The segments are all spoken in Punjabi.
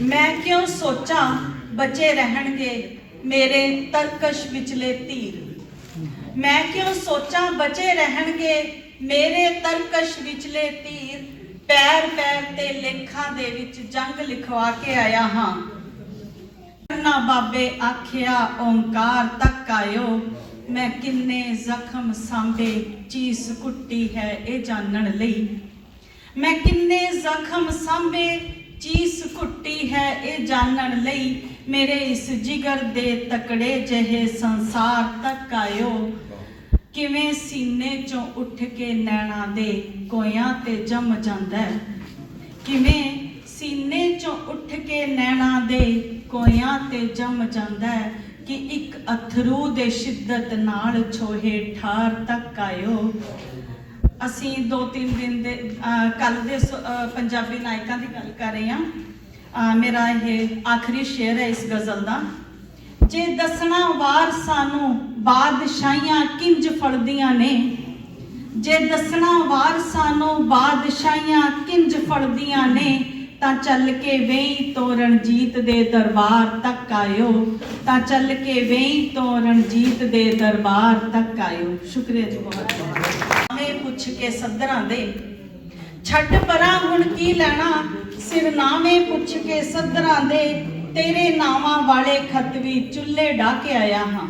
ਮੈਂ ਕਿਉਂ ਸੋਚਾਂ ਬਚੇ ਰਹਿਣਗੇ ਮੇਰੇ ਤਰਕਸ਼ ਵਿਚਲੇ ਤੀਰ? ਮੈਂ ਕਿਉਂ ਸੋਚਾਂ ਬਚੇ ਰਹਿਣਗੇ ਮੇਰੇ ਤਰਕਸ਼ ਵਿਚਲੇ ਤੀਰ? ਪੈਰ ਪੈਰ ਤੇ ਲੇਖਾਂ ਦੇ ਵਿੱਚ ਜੰਗ ਲਿਖਵਾ ਕੇ ਆਇਆ ਹਾਂ। ਨਾ ਬਾਬੇ ਆਖਿਆ ਓੰਕਾਰ ਤੱਕ ਆਇਓ। ਮੈਂ ਕਿੰਨੇ ਜ਼ਖਮ ਸਾਂਭੇ, ਚੀਸ ਕੁੱਟੀ ਹੈ ਇਹ ਜਾਣਨ ਲਈ। ਮੈਂ ਕਿੰਨੇ ਜ਼ਖਮ ਸਾਂਭੇ, ਚੀਸ ਕੁੱਟੀ ਹੈ ਇਹ ਜਾਣਨ ਲਈ। ਮੇਰੇ ਇਸ ਜਿਗਰ ਦੇ ਤਕੜੇ ਜਿਹੇ ਸੰਸਾਰ ਤੱਕ ਆਇਓ। ਕਿਵੇਂ ਸੀਨੇ ਚੋਂ ਉੱਠ ਕੇ ਨੈਣਾ ਦੇ ਕੋਇਆਂ ਤੇ ਜੰਮ ਜਾਂਦਾ ਹੈ। ਕਿਵੇਂ ਸੀਨੇ ਚੋਂ ਉੱਠ ਕੇ ਨੈਣਾ ਦੇ ਕੋਇਆਂ ਤੇ ਜੰਮ ਜਾਂਦਾ ਹੈ ਕਿ ਇੱਕ ਅਥਰੂ ਦੇ ਸ਼ਿੱਦਤ ਨਾਲ ਛੋਹੇ ਠਾਰ ਤੱਕ ਆਇਓ। ਅਸੀਂ ਦੋ ਤਿੰਨ ਦਿਨ ਦੇ ਕੱਲ ਦੇ ਪੰਜਾਬੀ ਨਾਇਕਾਂ ਦੀ ਗੱਲ ਕਰ ਰਹੇ ਹਾਂ। ਮੇਰਾ ਇਹ ਆਖਰੀ ਸ਼ੇਰ ਹੈ ਇਸ ਗਜ਼ਲ ਦਾ। ਜੇ ਦੱਸਣਾ ਵਾਰ ਸਾਨੂੰ ਬਾਦਸ਼ਾਹੀਆਂ ਕਿੰਜ ਫੜਦੀਆਂ ਨੇ? ਜੇ ਦੱਸਣਾ ਵਾਰ ਸਾਨੂੰ ਬਾਦਸ਼ਾਹੀਆਂ ਕਿੰਜ ਫੜਦੀਆਂ ਨੇ? ਤਾਂ ਚੱਲ ਕੇ ਵੇਈ ਤੋਂ ਰਣਜੀਤ ਦੇ ਦਰਬਾਰ ਤੱਕ ਆਇਓ। ਤਾਂ ਚੱਲ ਕੇ ਵੇਈ ਤੋਂ ਰਣਜੀਤ ਦੇ ਦਰਬਾਰ ਤੱਕ ਆਇਓ। ਸ਼ੁਕਰੀਆ ਜੀ ਬਹੁਤ ਬਹੁਤ। ਮੈਂ ਪੁੱਛ ਕੇ ਸੱਦਰਾਂ ਦੇ। ਛੱਡ ਪਰਾਂ ਹੁਣ ਕੀ ਲੈਣਾ? ਸਿਰਨਾਮੇ ਪੁੱਛ ਕੇ ਸੱਦਰਾਂ ਦੇ। ਤੇਰੇ ਨਾਵਾਂ ਵਾਲੇ ਖਤ ਵੀ ਚੁੱਲ੍ਹੇ ਢਾ ਕੇ ਆਇਆ ਹਾਂ।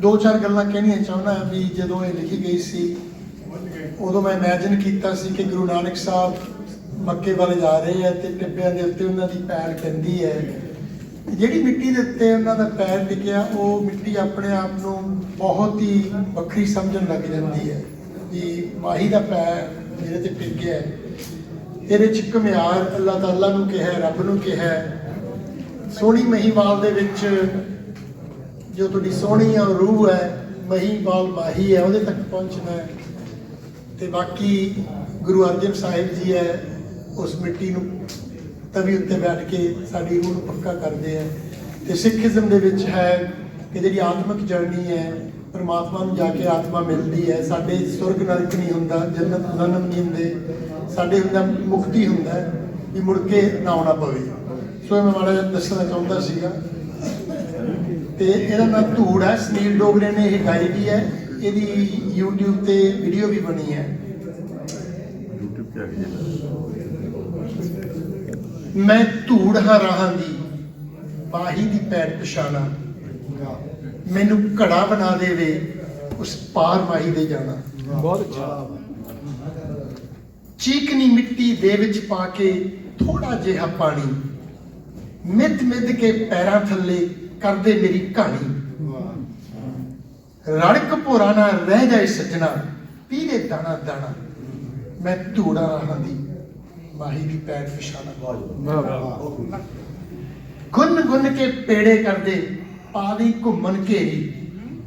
ਦੋ ਚਾਰ ਗੱਲਾਂ ਕਹਿਣੀਆਂ ਚਾਹੁੰਦਾ ਵੀ ਜਦੋਂ ਇਹ ਲਿਖੀ ਗਈ ਸੀ, ਉਦੋਂ ਮੈਂ ਇਮੇਜਿਨ ਕੀਤਾ ਸੀ ਕਿ ਗੁਰੂ ਨਾਨਕ ਸਾਹਿਬ ਮੱਕੇ ਵੱਲ ਜਾ ਰਹੇ ਆ ਤੇ ਟਿੱਬਿਆਂ ਦੇ ਉੱਤੇ ਉਹਨਾਂ ਦੀ ਪੈਰ ਪੈਂਦੀ ਹੈ। ਜਿਹੜੀ ਮਿੱਟੀ ਦੇ ਉੱਤੇ ਉਹਨਾਂ ਦਾ ਪੈਰ ਟਿਕਿਆ, ਉਹ ਮਿੱਟੀ ਆਪਣੇ ਆਪ ਨੂੰ ਬਹੁਤ ਹੀ ਵੱਖਰੀ ਸਮਝਣ ਲੱਗ ਜਾਂਦੀ ਹੈ ਵੀ ਮਾਹੀ ਦਾ ਪੈਰ ਮੇਰੇ ਤੇ ਟਿਕਿਆ ਹੈ। ਇਹਦੇ ਚ ਘੁਮਿਆਰ ਅੱਲਾਹ ਤਾਲਾ ਨੂੰ ਕਿਹਾ ਰੱਬ ਨੂੰ ਕਿਹਾ ਸੋਹਣੀ ਮਹੀਵਾਲ ਦੇ ਵਿੱਚ ਜੋ ਤੁਹਾਡੀ ਸੋਹਣੀ ਆ ਰੂਹ ਹੈ, ਮਹੀਵਾਲ ਮਾਹੀ ਹੈ, ਉਹਦੇ ਤੱਕ ਪਹੁੰਚਣਾ ਹੈ। ਤੇ ਬਾਕੀ ਗੁਰੂ ਅਰਜਨ ਸਾਹਿਬ ਜੀ ਹੈ ਉਸ ਮਿੱਟੀ ਨੂੰ ਤਵੀ ਉੱਤੇ ਬੈਠ ਕੇ ਸਾਡੀ ਰੂਹ ਨੂੰ ਪੱਕਾ ਕਰਦੇ ਆ। ਤੇ ਸਿੱਖੀਜ਼ਮ ਦੇ ਵਿੱਚ ਹੈ ਕਿ ਜਿਹੜੀ ਆਤਮਿਕ ਜਰਨੀ ਹੈ, ਪਰਮਾਤਮਾ ਨੂੰ ਜਾ ਕੇ ਆਤਮਾ ਮਿਲਦੀ ਹੈ। ਸਾਡੇ ਸੁਰਗ ਨਰਕ ਨਹੀਂ ਹੁੰਦਾ, ਜੰਨਤ ਜਨਮ ਨਹੀਂ ਹੁੰਦੇ। ਸਾਡੇ ਹੁੰਦਾ ਮੁਕਤੀ ਹੁੰਦਾ ਵੀ ਮੁੜ ਕੇ ਨਾ ਆਉਣਾ ਪਵੇ। ਸੋ ਇਹ ਮੈਂ ਮਾੜਾ ਜਿਹਾ ਦੱਸਣਾ ਚਾਹੁੰਦਾ ਸੀਗਾ। ਤੇ ਇਹਦਾ ਨਾਮ ਧੂੜ ਹੈ, ਸੁਨੀਲ ਡੋਗਰੇ ਨੇ ਇਹ ਗਾਈ ਵੀ ਹੈ। ਇਹਦੀ YouTube ਤੇ ਵੀਡੀਓ ਵੀ ਬਣੀ ਹੈ। YouTube ਤੇ ਆ ਗਈ ਮੈਂ ਧੂੜ ਹਾਂ ਰਾਹਾਂ ਦੀ ਬਾਹੀ ਦੀ ਪੈਰ ਪਛਾਣਾ। ਮੈਨੂੰ ਘੜਾ ਬਣਾ ਦੇਵੇ ਉਸ ਪਾਰ ਮਾਹੀ ਦੇ ਜਾਣਾ। ਬਹੁਤ ਅੱਛਾ। ਚੀਕਨੀ ਮਿੱਟੀ ਦੇ ਵਿੱਚ ਪਾ ਕੇ ਥੋੜਾ ਜਿਹਾ ਪਾਣੀ ਮਿੱਧ ਮਿੱਧ ਕੇ ਪੈਰਾਂ ਥੱਲੇ ਕਰਦੇ ਮੇਰੀ ਕਹਾਣੀ। ਰੜਕ ਭੋਰਾ ਨਾ ਰਹਿ ਜਾਏ ਸੱਜਣਾ ਪੀਲੇ ਦਾਣਾ ਦਾਣਾ ਮੈਂ ਧੂੜਾ ਰਹਾ ਦੀ। ਮਾਹੀ ਦੀ ਪੈਰ ਫਿਸ਼ਾਨਾ ਗੁੰਨ ਗੁੰਨ ਕੇ ਪੇੜੇ ਕਰਦੇ ਪਾਦੀ ਘੁੰਮਣ ਘੇਰੀ।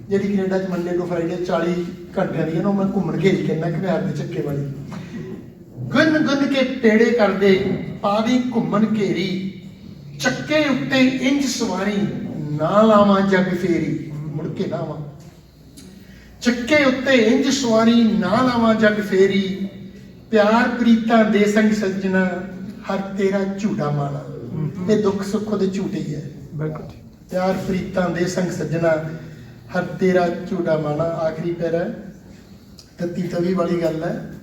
ਜਿਹੜੀ ਕੈਨੇਡਾ ਚ ਮੰਡੇ ਤੋਂ ਫਰਾਈਡੇ 40 ਘੰਟਿਆਂ ਦੀ ਹੈ ਨਾ ਮੈਂ ਘੁੰਮਣ ਘੇਰੀ ਕਹਿੰਦਾ ਕਿ ਬਿਹਾਰ ਦੇ ਚੱਕੇ ਵਾਲੀ। ਗੁੰਨ ਗੁੰਨ ਕੇ ਪੇੜੇ ਕਰਦੇ ਪਾਦੀ ਘੁੰਮਣ ਘੇਰੀ। ਚੱਕੇ ਉੱਤੇ ਇੰਜ ਸਵਾਰੀ ਨਾ ਲਾਵਾਂ ਜੱਗ ਫੇਰੀ। ਮੁੜ ਕੇ ਨਾ ਆਵਾਂ। ਚੱਕੇ ਉੱਤੇ ਇੰਜ ਸਵਾਰੀ ਨਾ ਲਾਵਾਂ ਜੱਗ ਫੇਰੀ। ਪਿਆਰ ਪ੍ਰੀਤਾਂ ਦੇ ਸੰਗ ਸੱਜਣਾ ਹਰ ਤੇਰਾ ਝੂਟਾ ਮਾਣਾ ਇਹ ਦੁੱਖ ਸੁੱਖ ਉਹਦੇ ਝੂਟੇ ਹੀ ਹੈ। ਬਿਲਕੁਲ ਪਿਆਰ ਪ੍ਰੀਤਾਂ ਦੇ ਸੰਗ ਸੱਜਣਾ ਹਰ ਤੇਰਾ ਝੂਟਾ ਮਾਣਾ ਆਖਰੀ ਪੈਰਾ ਤਤੀ ਤਵੀ ਵਾਲੀ ਗੱਲ ਹੈ।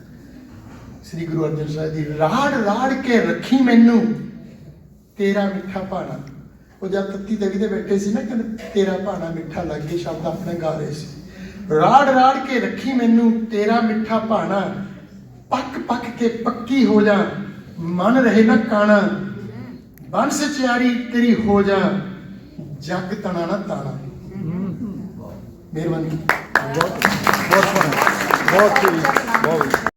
ਸ੍ਰੀ ਗੁਰੂ ਅਰਜਨ ਸਾਹਿਬ ਦੀ ਰਾੜ ਰਾੜ ਕੇ ਰੱਖੀ ਮੈਨੂੰ ਤੇਰਾ ਮਿੱਠਾ ਭਾਣਾ। ਉਹ ਜਦ ਤੱਤੀ ਤਵੀ ਤੇ ਬੈਠੇ ਸੀ ਨਾ ਕਹਿੰਦੇ ਤੇਰਾ ਭਾਣਾ ਮਿੱਠਾ ਲੱਗੇ ਸ਼ਬਦ ਆਪਣੇ ਗਾ ਰਹੇ ਸੀ। ਰਾੜ ਰਾੜ ਕੇ ਰੱਖੀ ਮੈਨੂੰ ਤੇਰਾ ਮਿੱਠਾ ਭਾਣਾ। ਪੱਕ ਪੱਕ ਕੇ ਪੱਕੀ ਹੋ ਜਾ। ਮਨ ਰਹੇ ਨਾ ਕਾਣਾ। ਬਨ ਸਚਿਆਰੀ ਤੇਰੀ ਹੋ ਜਾ। ਜਗ ਤਣਾ ਨਾ ਤਾਣਾ। ਮਿਹਰਬਾਨੀ। ਬਹੁਤ ਬਹੁਤ ਬਹੁਤ ਬਹੁਤ